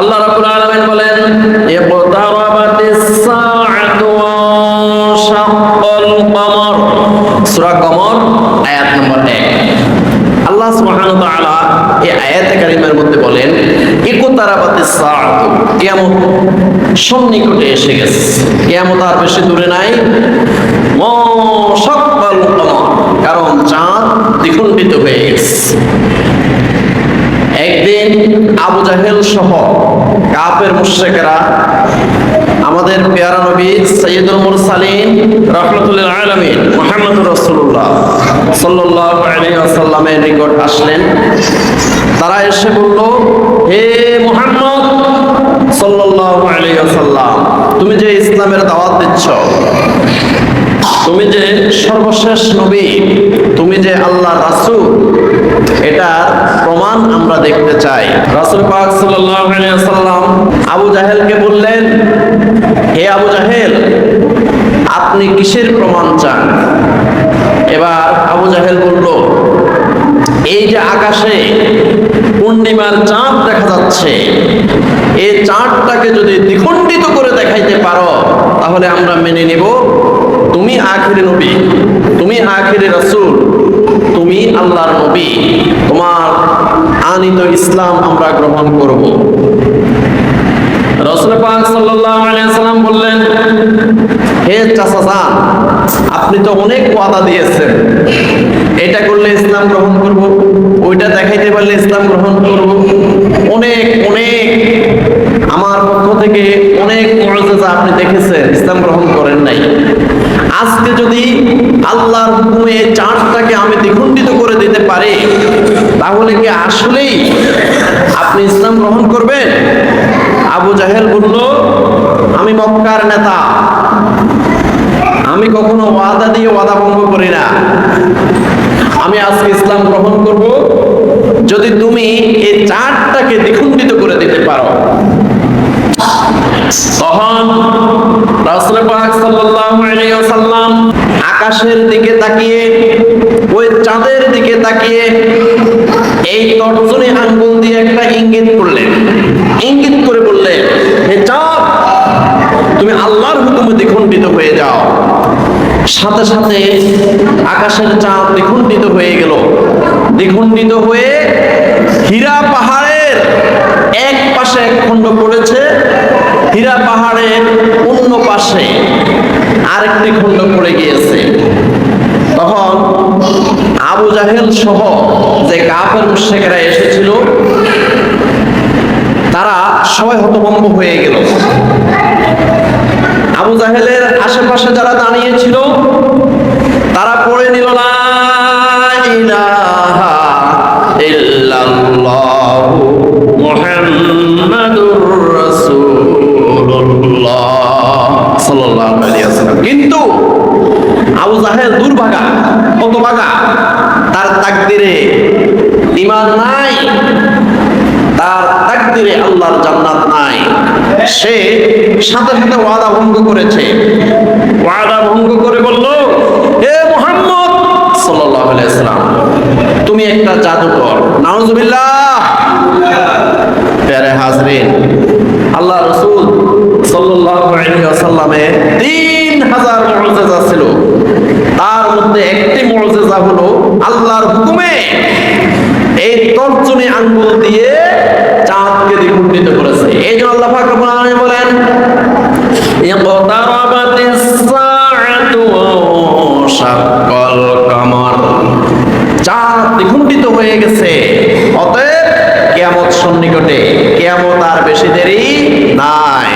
আল্লাহ রাব্বুল আলামিন বলেন ইকতারাবাতিস সাআতু ওয়াশাক্কাল কমর। সূরা কমর আয়াত নম্বর 1 আল্লাহ সুবহানাহু ওয়া তাআলা এই আয়াতে কারিমের মধ্যে বলেন ইকতারাবাতিস সাআতু। কিয়ামত সন্নিকটে এসে গেছে। কিয়ামত আর বেশি দূরে নাই। ওয়াশাক্কাল কমর, কারণ চাঁদ দ্বিখণ্ডিত হয়ে গেছে। একদিন আবু জাহেল সহ কাপের মুশরিকেরা, আমাদের পেয়ারা নবী সৈয়দুল মুরসালিন রহমতুল্লাহ আলামিন মুহাম্মদুর রাসূলুল্লাহ সাল্লাল্লাহু আলাইহি নিকট আসলেন। তারা এসে বলল, হে মুহাম্মদ সাল্লাল্লাহু আলাইহি তুমি যে ইসলামের দাওয়াত দিচ্ছ, তুমি যে সর্বশেষ নবী, তুমি যে আল্লাহ রাসূল এটার দেখতে চাই। রাসূল পাক সাল্লাল্লাহু আলাইহি ওয়াসাল্লাম আবু জাহেলকে বললেন হে আবু জাহেল আপনি কিসের প্রমাণ চান? এবার আবু জাহেল বলল এই যে আকাশে পূর্ণিমার চাঁদ দেখা যাচ্ছে এই চাঁদটাকে যদি দ্বিখণ্ডিত করে দেখাইতে পারো তাহলে আমরা মেনে নেব তুমি আখিরি নবী তুমি আখিরি রাসূল তুমি আল্লাহর নবী। আনিত ইসলাম আমরা গ্রহণ করব। আপনি আমার পক্ষ থেকে অনেক আপনি দেখেছেন, ইসলাম গ্রহণ করেন নাই। আজকে যদি আল্লাহর এই আমি দ্বিখণ্ডিত করে দিতে পারি, তাহলে কি আসলেই আপনি ইসলাম গ্রহণ করবেন? আবু জাহেল বলল, আমি মক্কার নেতা। আমি কখনো ওয়াদা দিয়ে ওয়াদা ভঙ্গ করি না। আমি আজকে ইসলাম গ্রহণ করব। যদি তুমি এই চাঁদটাকে দ্বিখণ্ডিত করে দিতে পারো। তখন রাসূল পাক সাল্লাল্লাহু আলাইহি ওয়াসাল্লাম আকাশের দিকে তাকিয়ে ওই চাঁদের দিকে তাকিয়ে এই তর্জনী আঙ্গুল দিয়ে একটা ইঙ্গিত করলেন। ইঙ্গিত করে বললেন হে চাঁদ তুমি আল্লাহর হুকুমে দ্বিখণ্ডিত হয়ে যাও। সাথে সাথে আকাশের চাঁদ দ্বিখণ্ডিত হয়ে গেল। দ্বিখণ্ডিত হয়ে হীরা পাহাড়ের এক পাশে এক খণ্ড পড়েছে, হীরা পাহাড়ের অন্য পাশে আরেকটি খণ্ড পড়ে গিয়েছে। আবু জাহেল সহ যে কাপের মুশেকরা এসেছিল, তারা সবাই হতভম্ব হয়ে গেল। আবু জাহেলের আশেপাশে যারা দাঁড়িয়েছিল তারা পড়ে নিল না ইল্লাল্লাহু। আবু জাহেল দুর্ভাগা, হতভাগা। তার তাকদিরে ইমান নাই, তার তাকদিরে আল্লাহর জান্নাত নাই। সে সাথে সাথে ওয়াদা ভঙ্গ করেছে। ওয়াদা ভঙ্গ করে বলল, হে মুহাম্মদ সাল্লাল্লাহু আলাইহি সাল্লাম তুমি একটা জাদুকর। নাউজুবিল্লাহ, প্যারে হাজরিন, আল্লাহ রাসূল সাল্লাল্লাহু আলাইহি ওয়াসাল্লামের 3000 মুজিজা ছিল। তার মধ্যে একটি মুজিজা হলো আল্লাহর হুকুমে। এই তর্জনী আঙ্গুল দিয়ে চাঁদকে দ্বিগুণিত করেছে। এই জন্য আল্লাহ পাক রব্বুল বলেন চাঁদ দ্বিগুণিত হয়ে গেছে। অতএব কিয়ামত সন্নিকটে, কিয়ামত আর বেশি দেরি নাই।